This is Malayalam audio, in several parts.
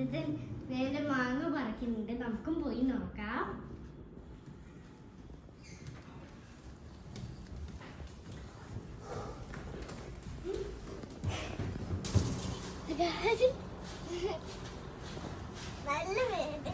അച്ഛൻ നേരെ മാങ്ങ പറിക്കുന്നുണ്ട്. നമുക്കും പോയി നോക്കാം. നല്ല വേദനയ്ക്ക്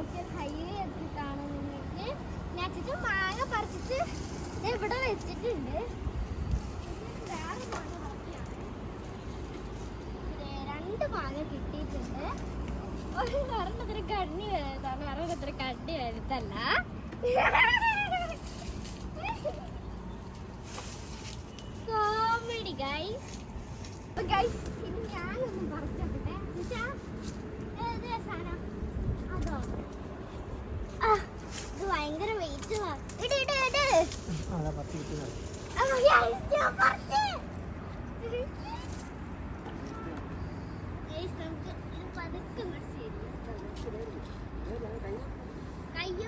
നോക്കിയാൽ ഹൈവേ ഒക്കെ നിങ്ങൾക്ക്? ഞാൻ അച്ഛൻ മാങ്ങ പറിച്ചിട്ട് ഇവിടെ വെച്ചിട്ടുണ്ട്. രണ്ട് മാങ്ങ കിട്ടിയിട്ടുണ്ട്. ഒരു ഒരെണ്ണത്തിന് കണ്ണി വലുതാണ് ഒരെണ്ണത്തിന് കണ്ണി വലുതല്ല കോമഡി ഗൈസ് അപ്പൊ guys, ഇനി ഞാനൊന്ന്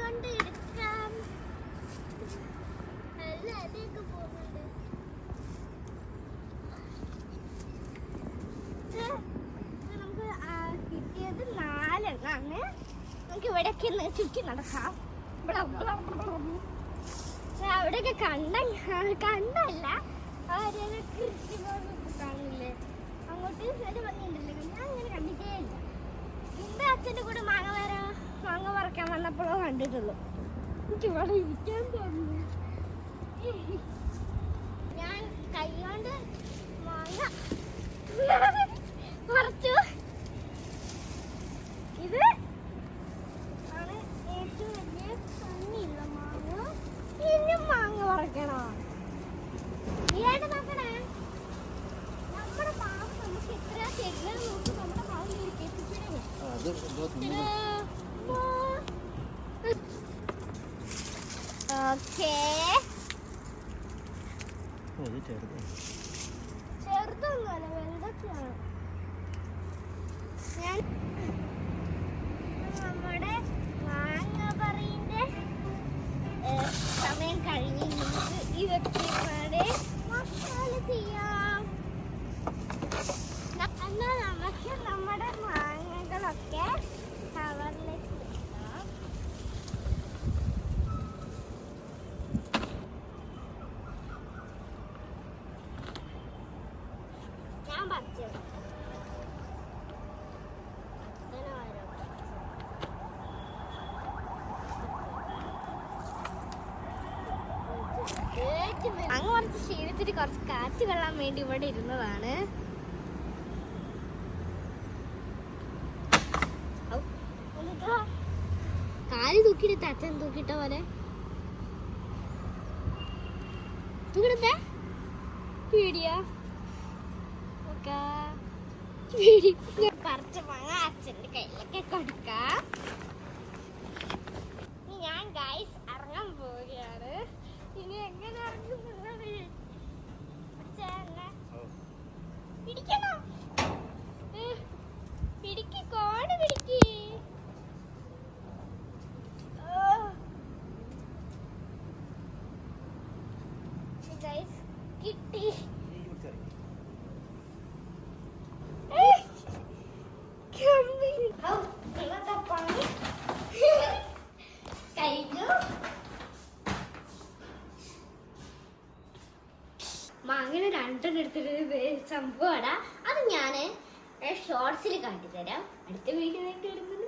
കൊണ്ട് എടുക്കാം നല്ല അടിയൊക്കെ പോകുന്നുണ്ട് നമുക്ക് കിട്ടിയത് നാലെണ്ണാണ് നമുക്ക് ഇവിടെയൊക്കെ ഒന്ന് ചുറ്റി നടക്കാം. അവിടെയൊക്കെ കണ്ട കണ്ടല്ല. അവരൊക്കെ കൃഷികളൊക്കെ കാണില്ലേ അങ്ങോട്ട് ഒരു ഭംഗിയുണ്ടല്ലോ. ഞാൻ അങ്ങനെ കണ്ടിട്ടേ ഇല്ല. എന്റെ അച്ഛന്റെ കൂടെ മാങ്ങ വരാ മാങ്ങ പറിക്കാൻ വന്നപ്പോഴോ കണ്ടിട്ടുള്ളൂ. എനിക്ക് ഇവിടെ ഇരിക്കാൻ തോന്നുന്നു ഞാൻ കൈകൊണ്ട് മാങ്ങ പറിച്ചു ഇത് ആണ് ഏറ്റവും വലിയ ഭംഗിയുള്ള മാങ്ങ ഇനിയും മാങ്ങ പറിക്കണോ ഈയായിട്ട് നോക്കണേ നമ്മുടെ മാവ് നമുക്ക് എത്ര തരുന്നത് നോക്കി നമ്മുടെ മാവ് കെട്ടിച്ചിടേ അത് എന്തോ തിന്നു ഓക്കേ. ഇത് ചെറുത് ഞാൻ നമ്മുടെ മാങ്ങ പറയിന്റെ സമയം കഴിഞ്ഞ് നമുക്ക് ഇതൊക്കെ ഇവിടെ മസാല ചെയ്യാം ന- എന്നാൽ നമുക്ക് നമ്മുടെ മാങ്ങകളൊക്കെ കവറിലേക്ക് വെക്കാം ഞാൻ പറിച്ചു അങ്ങ് കുറച്ച് ക്ഷീണിച്ചിട്ട് കുറച്ച് കാറ്റ് കൊള്ളാൻ വേണ്ടി ഇവിടെ ഇരുന്നതാണ്? കാൽ തൂക്കിയിട്ട് അച്ഛൻ തൂക്കിട്ട പോലെ? തൂക്കിടത്തെ വീഡിയോ പറിച്ച മാങ്ങ അച്ഛന്റെ കയ്യിലൊക്കെ കൊടുക്കാം. ഇനി ഞാൻ ഗൈസ് ഇറങ്ങാൻ പോവുകയാണ്. ഇനി എങ്ങനെ ഇറങ്ങുന്നത് പിടിക്കണോ? പിടിക്ക് കോണ് പിടിക്ക്. ഗൈസ് കിട്ടി. മാങ്ങനെ രണ്ടെണ്ണം എടുത്തിട്ട് സംഭവമാണ് അത് ഞാൻ ഷോർട്സിൽ കാട്ടിത്തരാം. അടുത്ത വീഡിയോ ആയിട്ട് വരുമ്പോൾ